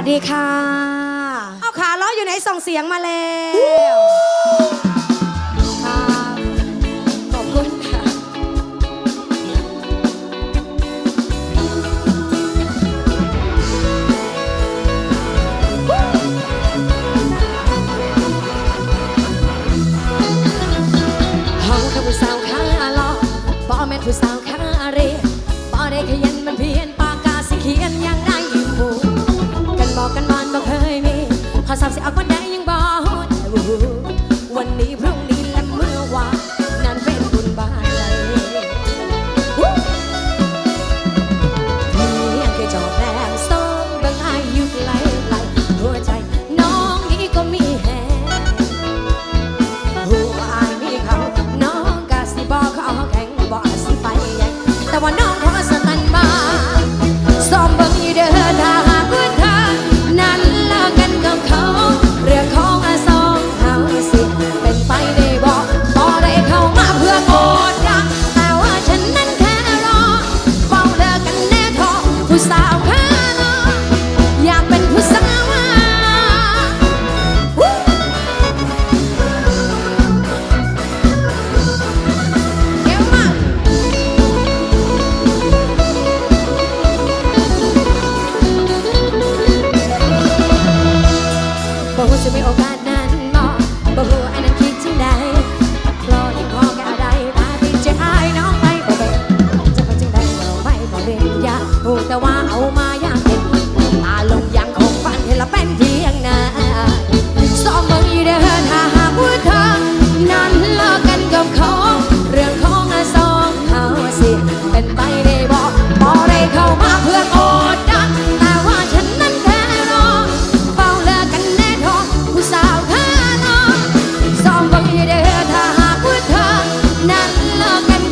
วัสดีค่ะ เอาขาล้ออยู่ไหนส่งเสียงมาแล้ว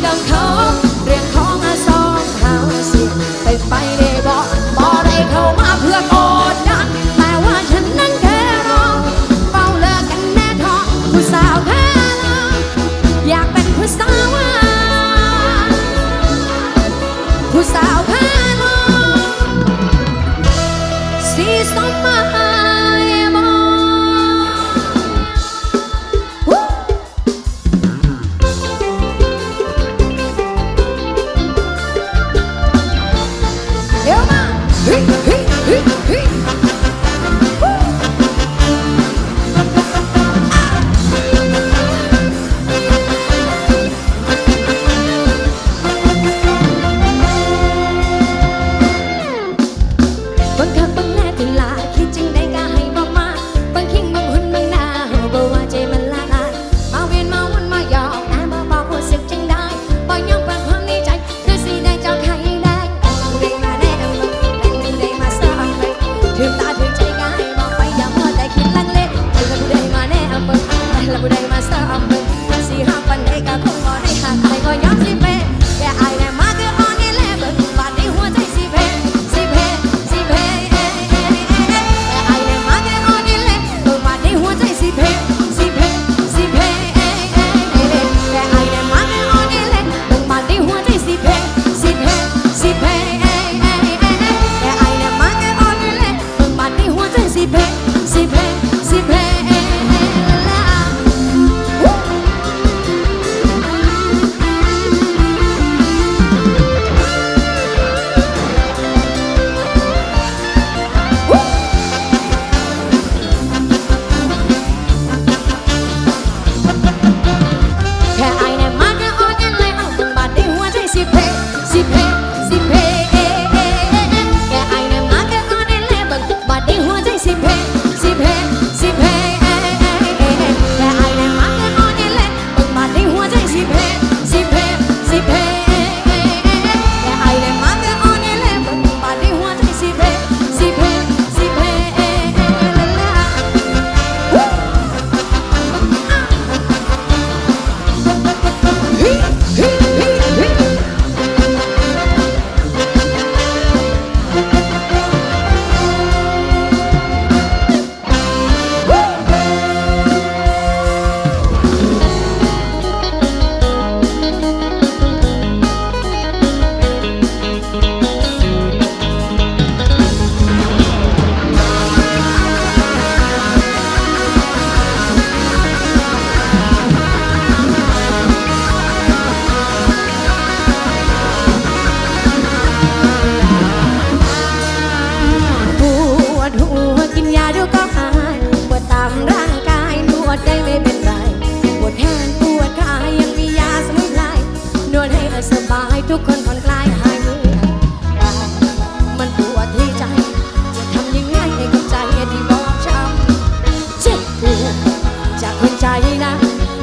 ดังทอง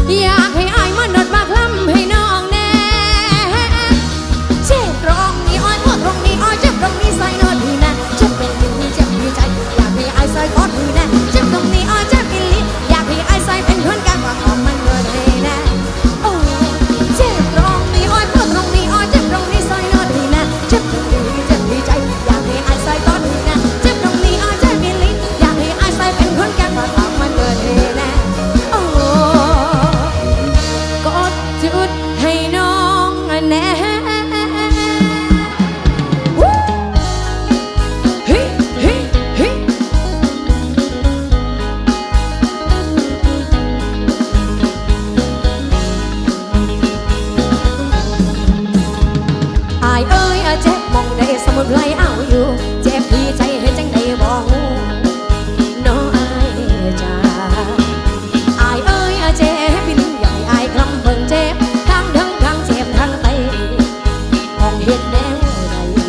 Yeah. said I would.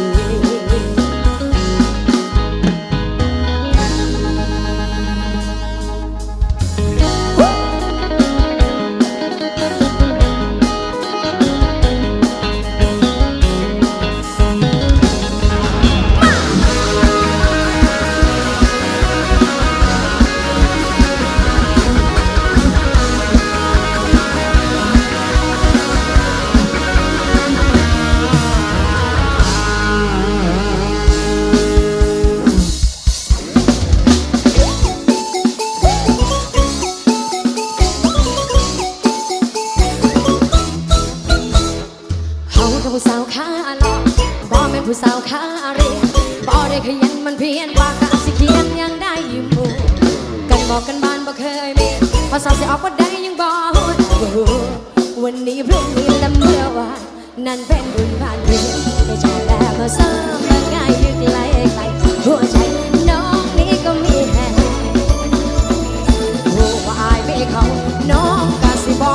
ผู้สาวขาเรียนบอได้ขยันมันเพียนปากกาสิเขียนยังได้ยิ้มหูกันบอกกันบ้านบ่เคยมีภาษาสิออกว่าได้ยังบ่วันนี้พรุ่งนี้และเมื่อวานนั่นเป็นบุญผ่านเรียนไม่ชอบแต่มาซ้ำมาง่ายอยู่ไกลไกลหัวใจน้องนี้ก็มีแห่หัวอาไม่เขาน้องกาสิบอก